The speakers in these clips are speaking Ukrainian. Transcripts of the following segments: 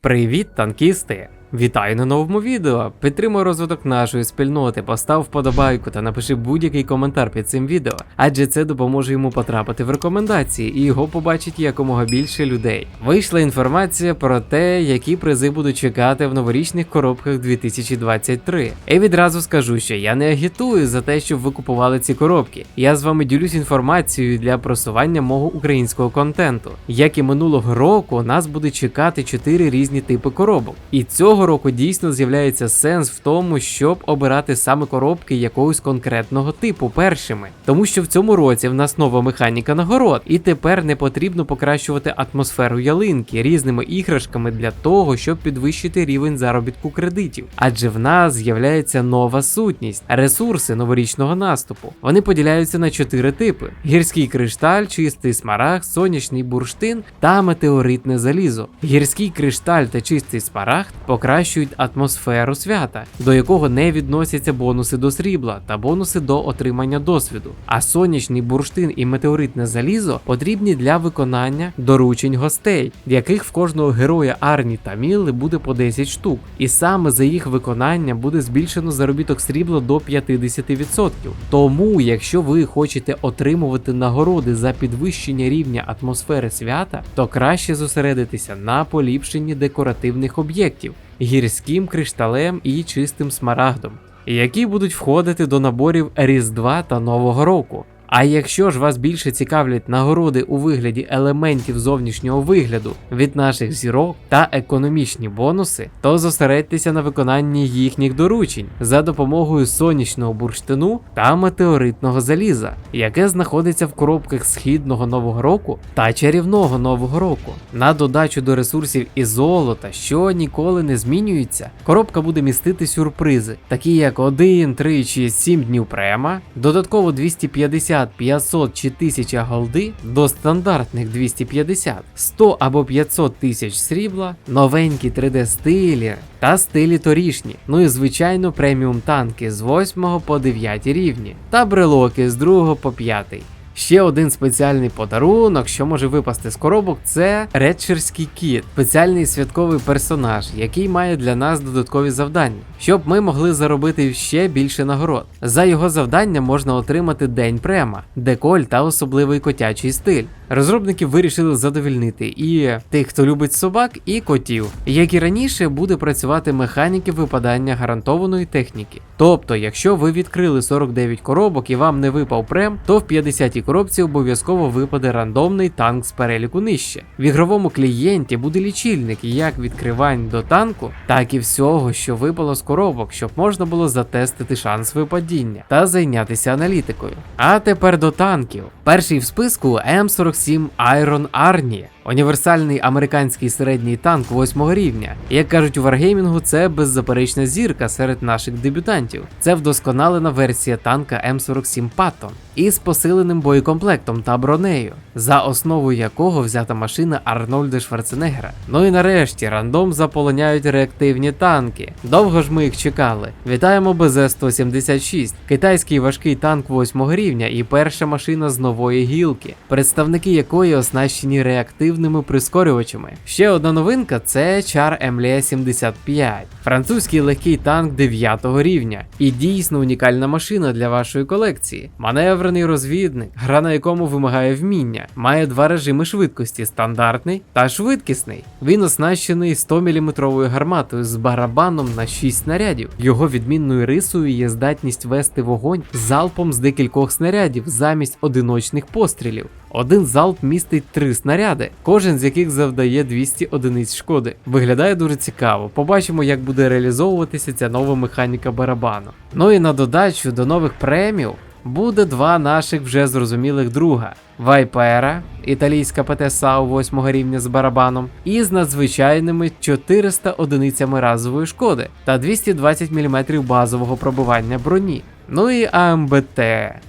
Привіт, танкісти! Вітаю на новому відео. Підтримуй розвиток нашої спільноти, постав вподобайку та напиши будь-який коментар під цим відео, адже це допоможе йому потрапити в рекомендації і його побачить якомога більше людей. Вийшла інформація про те, які призи будуть чекати в новорічних коробках 2023. І відразу скажу, що я не агітую за те, щоб ви купували ці коробки. Я з вами ділюсь інформацією для просування мого українського контенту. Як і минулого року, нас буде чекати 4 різні типи коробок. І цього року дійсно з'являється сенс в тому, щоб обирати саме коробки якогось конкретного типу першими. Тому що в цьому році в нас нова механіка нагород, і тепер не потрібно покращувати атмосферу ялинки різними іграшками для того, щоб підвищити рівень заробітку кредитів. Адже в нас з'являється нова сутність ресурси новорічного наступу. Вони поділяються на чотири типи: гірський кришталь, чистий смарагд, сонячний бурштин та метеоритне залізо. Гірський кришталь та чистий смарагд покращують атмосферу свята, до якого не відносяться бонуси до срібла та бонуси до отримання досвіду. А сонячний бурштин і метеоритне залізо потрібні для виконання доручень гостей, в яких в кожного героя Арні та Мілли буде по 10 штук. І саме за їх виконання буде збільшено заробіток срібла до 50%. Тому, якщо ви хочете отримувати нагороди за підвищення рівня атмосфери свята, то краще зосередитися на поліпшенні декоративних об'єктів, гірським кришталем і чистим смарагдом, які будуть входити до наборів Різдва та Нового року. А якщо ж вас більше цікавлять нагороди у вигляді елементів зовнішнього вигляду від наших зірок та економічні бонуси, то зосередьтеся на виконанні їхніх доручень за допомогою сонячного бурштину та метеоритного заліза, яке знаходиться в коробках східного нового року та чарівного нового року. На додачу до ресурсів і золота, що ніколи не змінюється, коробка буде містити сюрпризи, такі як 1, 3 чи 7 днів према, додатково 250 50, 500 чи 1000 голди до стандартних 250, 100 або 500 тисяч срібла, новенькі 3D стилі та стилі торішні. Ну і звичайно преміум танки з 8 по 9 рівні та брелоки з 2 по 5. Ще один спеціальний подарунок, що може випасти з коробок, це редшерський кіт, спеціальний святковий персонаж, який має для нас додаткові завдання, щоб ми могли заробити ще більше нагород. За його завдання можна отримати день према, деколь та особливий котячий стиль. Розробники вирішили задовільнити і тих, хто любить собак, і котів. Як і раніше, буде працювати механіки випадання гарантованої техніки. Тобто, якщо ви відкрили 49 коробок і вам не випав прем, то в 50-й коробці обов'язково випаде рандомний танк з переліку нижче. В ігровому клієнті буде лічильник як відкривань до танку, так і всього, що випало з коробок, щоб можна було затестити шанс випадіння та зайнятися аналітикою. А тепер до танків. Перший в списку М47 Iron Arnie. Універсальний американський середній танк восьмого рівня. Як кажуть у Варгеймінгу, це беззаперечна зірка серед наших дебютантів. Це вдосконалена версія танка М47 Patton із посиленим боєкомплектом та бронею, за основу якого взята машина Арнольда Шварценеггера. Ну і нарешті рандом заполоняють реактивні танки. Довго ж ми їх чекали. Вітаємо БЗ-176, китайський важкий танк 8 рівня і перша машина з нової гілки, представники якої оснащені реактивними прискорювачами. Ще одна новинка це Char Emle 75, французький легкий танк 9 рівня. І дійсно унікальна машина для вашої колекції. Маневрений розвідник, гра на якому вимагає вміння, має два режими швидкості стандартний та швидкісний. Він оснащений 100-мм гарматою з барабаном на 6 снарядів. Його відмінною рисою є здатність вести вогонь залпом з декількох снарядів замість одиночних пострілів. Один залп містить три снаряди, кожен з яких завдає 200 одиниць шкоди. Виглядає дуже цікаво. Побачимо, як буде реалізовуватися ця нова механіка барабану. Ну і на додачу до нових премів буде два наших вже зрозумілих друга: Вайпера, італійська ПТ САУ 8 рівня з барабаном, і з надзвичайними 400 одиницями разової шкоди та 220 мм базового пробивання броні. Ну і АМБТ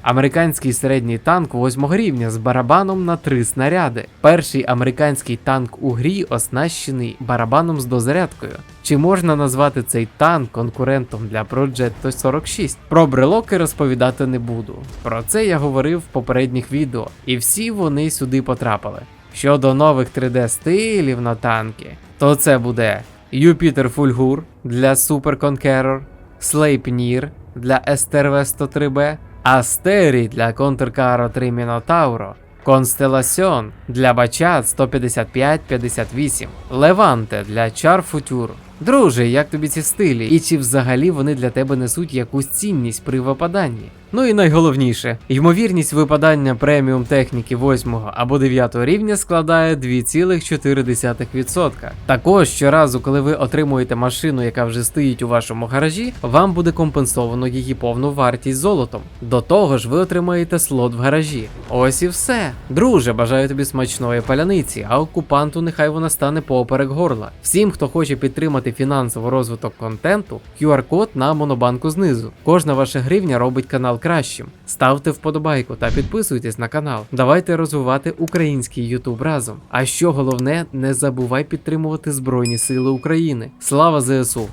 американський середній танк 8 рівня з барабаном на 3 снаряди. Перший американський танк у грі оснащений барабаном з дозарядкою. Чи можна назвати цей танк конкурентом для Progetto 46? Про брелоки розповідати не буду. Про це я говорив в попередніх відео, і всі вони сюди потрапили. Щодо нових 3D стилів на танки, то це буде Юпітер Фульгур для Super Conqueror, Sleipnir для STRV 103B, Астерій для Контркаро 3 Мінотавро, Констеласьон для Бачат 155-58, Леванте для Чар Футюр. Друже, як тобі ці стилі? І чи взагалі вони для тебе несуть якусь цінність при випаданні? Ну і найголовніше, ймовірність випадання преміум техніки 8 або 9 рівня складає 2,4%. Також щоразу, коли ви отримуєте машину, яка вже стоїть у вашому гаражі, вам буде компенсовано її повну вартість золотом. До того ж, ви отримаєте слот в гаражі. Ось і все. Друже, бажаю тобі смачної паляниці, а окупанту нехай вона стане поперек горла. Всім, хто хоче підтримати фінансовий розвиток контенту, QR-код на монобанку знизу. Кожна ваша гривня робить канал кращим. Ставте вподобайку та підписуйтесь на канал. Давайте розвивати український YouTube разом. А що головне, не забувай підтримувати Збройні Сили України. Слава ЗСУ!